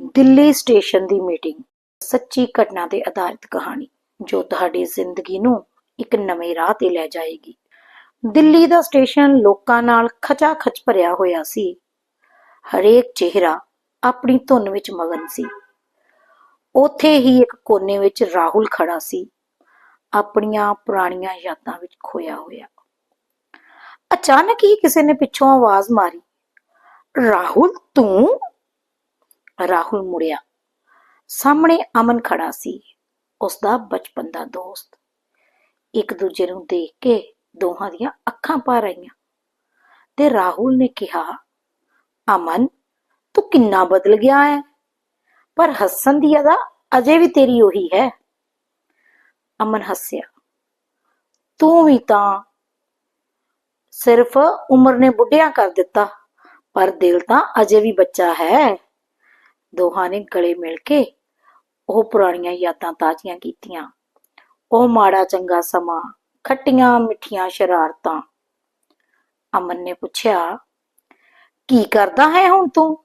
Delhi station ਦੀ meeting, ਸੱਚੀ ਘਟਨਾ ਤੇ ਆਧਾਰਿਤ ਕਹਾਣੀ, ਜੋ ਤੁਹਾਡੀ ਜ਼ਿੰਦਗੀ ਨੂੰ ਇੱਕ ਨਵੇਂ ਰਾਹ ਤੇ ਲੈ ਜਾਏਗੀ। ਦਿੱਲੀ ਦਾ ਸਟੇਸ਼ਨ ਲੋਕਾਂ ਨਾਲ ਖਚਾ-ਖਚ ਭਰਿਆ ਹੋਇਆ ਸੀ। ਹਰੇਕ ਚਿਹਰਾ ਆਪਣੀ ਧੁਨ ਵਿੱਚ ਮਗਨ ਸੀ। ਉੱਥੇ ਹੀ ਇੱਕ ਕੋਨੇ ਵਿੱਚ ਰਾਹੁਲ ਖੜਾ ਸੀ। ਆਪਣੀਆਂ ਪੁਰਾਣੀਆਂ ਯਾਦਾਂ ਵਿੱਚ ਖੋਇਆ ਹੋਇਆ। ਅਚਾਨਕ ਹੀ ਕਿਸੇ ਨੇ ਪਿੱਛੋਂ ਆਵਾਜ਼ ਮਾਰੀ, ਰਾਹੁਲ, ਤੂੰ ਰਾਹੁਲ ਮੁੜਿਆ। ਸਾਹਮਣੇ ਅਮਨ ਖੜਾ ਸੀ। ਉਸ ਦਾ ਬਚਪਨ ਦਾ ਦੋਸਤ। ਇੱਕ ਦੂਜੇ ਨੂੰ ਦੇਖ ਕੇ ਦੋਹਾਂ ਦੀਆਂ ਅੱਖਾਂ ਭਰ ਆਈਆਂ। ਤੇ ਰਾਹੁਲ ਨੇ ਕਿਹਾ, ਅਮਨ, ਤੂੰ ਕਿੰਨਾ ਬਦਲ ਗਿਆ ਹੈ? ਪਰ ਹੱਸਣ ਦੀ ਅਦਾ ਅਜੇ ਵੀ ਤੇਰੀ ਉਹੀ ਹੈ। ਅਮਨ ਹੱਸਿਆ, ਤੂੰ ਵੀ ਤਾਂ ਸਿਰਫ ਉਮਰ ਨੇ ਬੁੱਢਿਆ ਕਰ ਦਿੱਤਾ, ਪਰ ਦਿਲ ਤਾਂ ਅਜੇ ਵੀ ਬੱਚਾ ਹੈ। ਦੋਹਾਂ ਨੇ ਗਲੇ ਮਿਲ ਕੇ ਉਹ ਪੁਰਾਣੀਆਂ ਯਾਦਾਂ ਤਾਜ਼ੀਆਂ ਕੀਤੀਆਂ। ਉਹ ਮਾੜਾ ਚੰਗਾ ਸਮਾਂ, ਖੱਟੀਆਂ ਮਿੱਠੀਆਂ ਸ਼ਰਾਰਤਾਂ। ਅਮਨ ਨੇ ਪੁੱਛਿਆ, ਕੀ ਕਰਦਾ ਹੈ ਹੁਣ ਤੂੰ?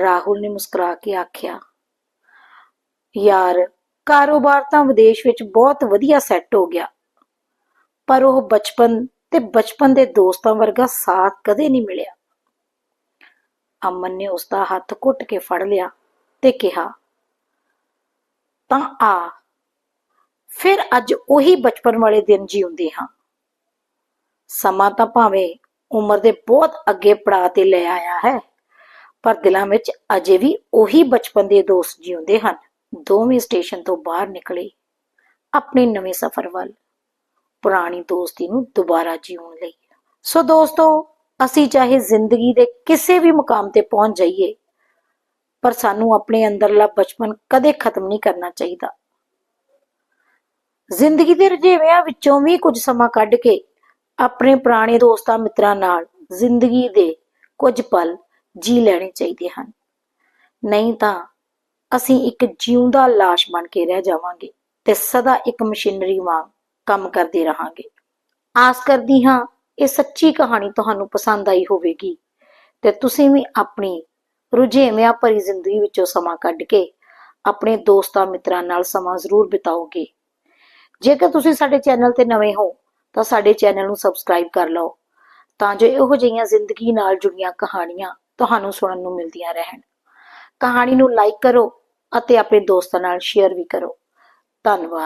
ਰਾਹੁਲ ਨੇ ਮੁਸਕਰਾ ਕੇ ਆਖਿਆ, ਯਾਰ, ਕਾਰੋਬਾਰ ਤਾਂ ਵਿਦੇਸ਼ ਵਿੱਚ ਬਹੁਤ ਵਧੀਆ ਸੈੱਟ ਹੋ ਗਿਆ। ਪਰ ਉਹ ਬਚਪਨ ਤੇ ਬਚਪਨ ਦੇ ਦੋਸਤਾਂ ਵਰਗਾ ਸਾਥ ਕਦੇ ਨਹੀਂ ਮਿਲਿਆ। ਅਮਨ ਨੇ ਉਸ ਦਾ ਹੱਥ ਘੁੱਟ ਕੇ ਫੜ ਲਿਆ ਤੇ ਕਿਹਾ, ਤਾਂ ਆ, ਫਿਰ ਅੱਜ ਉਹੀ ਬਚਪਨ ਵਾਲੇ ਦਿਨ ਜਿਉਂਦੇ ਹਾਂ। ਸਮਾਂ ਤਾਂ ਭਾਵੇਂ ਉਮਰ ਦੇ ਬਹੁਤ ਅੱਗੇ ਪੜਾਅ ਤੇ ਲੈ ਆਇਆ ਹੈ, ਪਰ ਦਿਲਾਂ ਵਿੱਚ ਅਜੇ ਵੀ ਉਹੀ ਬਚਪਨ ਦੇ ਦੋਸਤ ਜਿਉਂਦੇ ਹਨ। ਦੋਵੇਂ ਸਟੇਸ਼ਨ ਤੋਂ ਬਾਹਰ ਨਿਕਲੇ ਆਪਣੇ ਨਵੇਂ ਸਫ਼ਰ ਵੱਲ, ਪੁਰਾਣੀ ਦੋਸਤੀ ਨੂੰ ਦੁਬਾਰਾ ਜਿਉਣ ਲਈ। ਸੋ ਦੋਸਤੋ ਅਸੀਂ ਚਾਹੇ ਜ਼ਿੰਦਗੀ ਦੇ ਕਿਸੇ ਵੀ ਮੁਕਾਮ ਤੇ ਪਹੁੰਚ ਜਾਈਏ, ਪਰ ਸਾਨੂੰ ਆਪਣੇ ਅੰਦਰਲਾ ਬਚਪਨ ਕਦੇ ਖਤਮ ਨਹੀਂ ਕਰਨਾ ਚਾਹੀਦਾ। ਜ਼ਿੰਦਗੀ ਦੇ ਰੁਝੇਵਿਆਂ ਵਿੱਚੋਂ ਵੀ ਕੁਝ ਸਮਾਂ ਕੱਢ ਕੇ ਆਪਣੇ ਪੁਰਾਣੇ ਦੋਸਤਾਂ ਮਿੱਤਰਾਂ ਨਾਲ ਜ਼ਿੰਦਗੀ ਦੇ ਕੁਝ ਪਲ ਜੀ ਲੈਣੇ ਚਾਹੀਦੇ ਹਨ। ਨਹੀਂ ਤਾਂ ਅਸੀਂ ਇੱਕ ਜਿਉਂਦਾ ਲਾਸ਼ ਬਣ ਕੇ ਰਹਿ ਜਾਵਾਂਗੇ ਤੇ ਸਦਾ ਇੱਕ ਮਸ਼ੀਨਰੀ ਵਾਂਗ ਕੰਮ ਕਰਦੇ ਰਹਾਂਗੇ। ਆਸ ਕਰਦੀ ਹਾਂ ਇਹ ਸੱਚੀ ਕਹਾਣੀ ਤੁਹਾਨੂੰ ਪਸੰਦ ਆਈ ਹੋਵੇਗੀ। ਤੇ ਤੁਸੀਂ ਵੀ ਆਪਣੀ ਰੁਝੇਵਿਆਂ ਭਰੀ ਜ਼ਿੰਦਗੀ ਵਿੱਚੋਂ ਸਮਾਂ ਕੱਢ ਕੇ ਆਪਣੇ ਦੋਸਤਾਂ ਮਿੱਤਰਾਂ ਨਾਲ ਸਮਾਂ ਜ਼ਰੂਰ ਬਿਤਾਓਗੇ। ਜੇਕਰ ਤੁਸੀਂ ਸਾਡੇ ਚੈਨਲ ਤੇ ਨਵੇਂ ਹੋ, ਤਾਂ ਸਾਡੇ ਚੈਨਲ ਨੂੰ ਸਬਸਕ੍ਰਾਈਬ ਕਰ ਲਓ, ਤਾਂ ਜੋ ਇਹੋ ਜਿਹੀਆਂ ਜ਼ਿੰਦਗੀ ਨਾਲ ਜੁੜੀਆਂ ਕਹਾਣੀਆਂ ਤੁਹਾਨੂੰ ਸੁਣਨ ਨੂੰ ਮਿਲਦੀਆਂ ਰਹਿਣ। ਕਹਾਣੀ ਨੂੰ ਲਾਈਕ ਕਰੋ ਅਤੇ ਆਪਣੇ ਦੋਸਤਾਂ ਨਾਲ ਸ਼ੇਅਰ ਵੀ ਕਰੋ। ਧੰਨਵਾਦ।